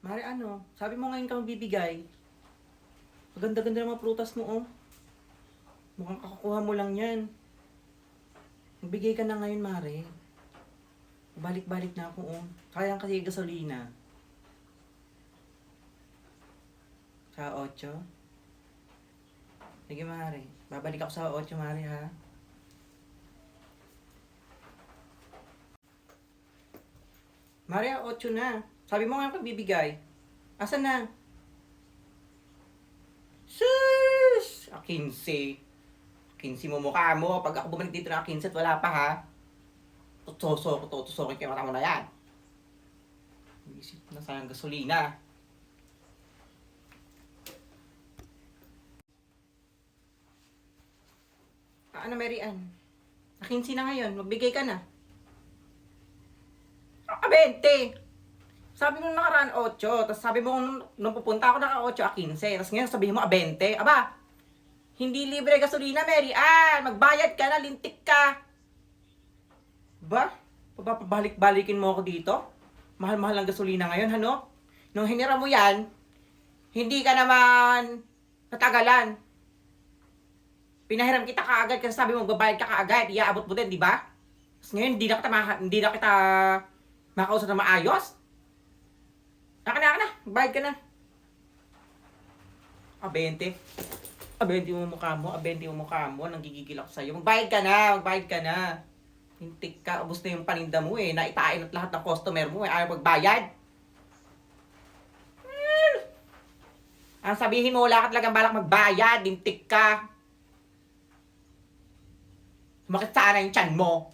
Mare, ano? Sabi mo ngayon ka magbibigay. Maganda-ganda ng mga prutas mo, oh. Mukhang kakukuha mo lang yan. Magbigay ka na ngayon, Mare. Balik-balik na ako, oh. Kaya kasi gasolina. Sa 8. Sige, Mare. Babalik ako sa 8, Mare, ha? Mare, 8 na. Sabi mo nga pagbibigay. Asan na? Sus! Ah, 15. 15 mo mukha mo. Pag ako bumalik dito na 15 at wala pa ha. Tutuso ko, tutusokin kayo mata mo na yan. Isip na sayang gasolina. Ah, ano, Mary Ann? 15 na ngayon. Magbigay ka na. Ah, 20. Sabi mo nakaraan 8, tapos sabi mo nung, pupunta ako naka 8 a 15, tapos ngayon sabihin mo a 20. Aba, hindi libre gasolina, Mary Ann. Magbayad ka na, lintik ka. Ba? Papabalik-balikin mo ako dito? Mahal-mahal ang gasolina ngayon, ano? Nung hinira mo yan, hindi ka naman natagalan. Pinahiram kita kaagad kasi sabi mo magbabayad ka kaagad, iaabot mo din, di ba? Tapos ngayon, hindi na kita, hindi na kita makausap na maayos. Naka na, naka na. Bayad ka na. 20. Ah, 20 mo mukha mo. 20 mo mukha mo. Nanggigigil ako sa'yo. Magbayad ka na. Magbayad ka na. Hintik ka. Ubus na yung paninda mo eh. Naitain at lahat ng customer mo eh. Ayaw magbayad. Hmm. Ang sabihin mo, wala ka talagang balak magbayad. Hintik ka. Sumakit sana yung tiyan mo.